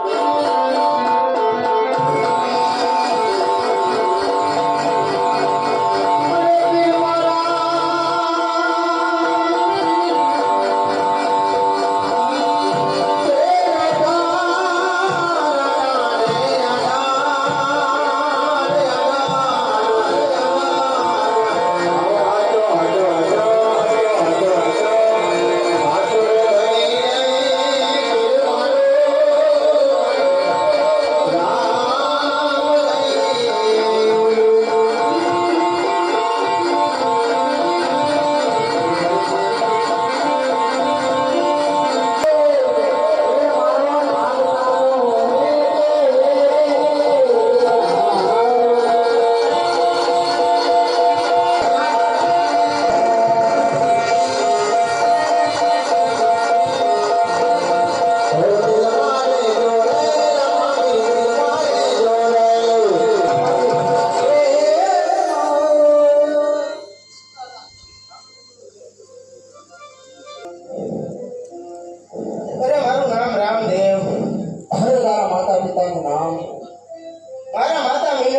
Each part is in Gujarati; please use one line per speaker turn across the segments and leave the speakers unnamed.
અરે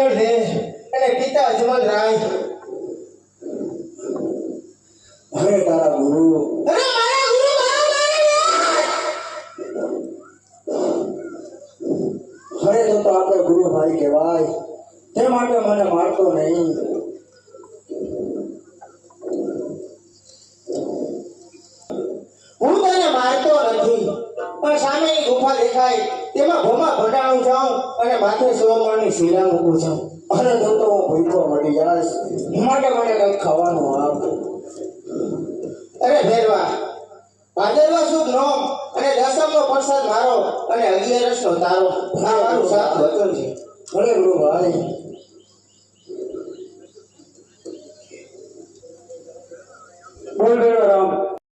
મિનળ અને પિતા અજમલ રાય
અરે તારા ગુરુ
અરે મારા ગુરુ
અરે તો તો આપણે ગુરુ ભાઈ કહેવાય. તે માટે મને મારતો નહીં.
હું તને મારતો નથી. ગુફા દેખાય. તેમાં ભમા ભટાણું જાઉં અને માથે સોમણની શીલા મૂકું જાઉં.
અને તો તો હું ભૂખો મળી જાઈશ માટે મને કંઈક ખાવાનું આપ.
અરે ભેરવા ભાદરવા સુદ નોમ અને દસમનો પ્રસાદ મારો અને અગિયારસનો તારો. મારું સાત વચન છે.
અરે ગુરુ ભાઈ.
બોલ રામ.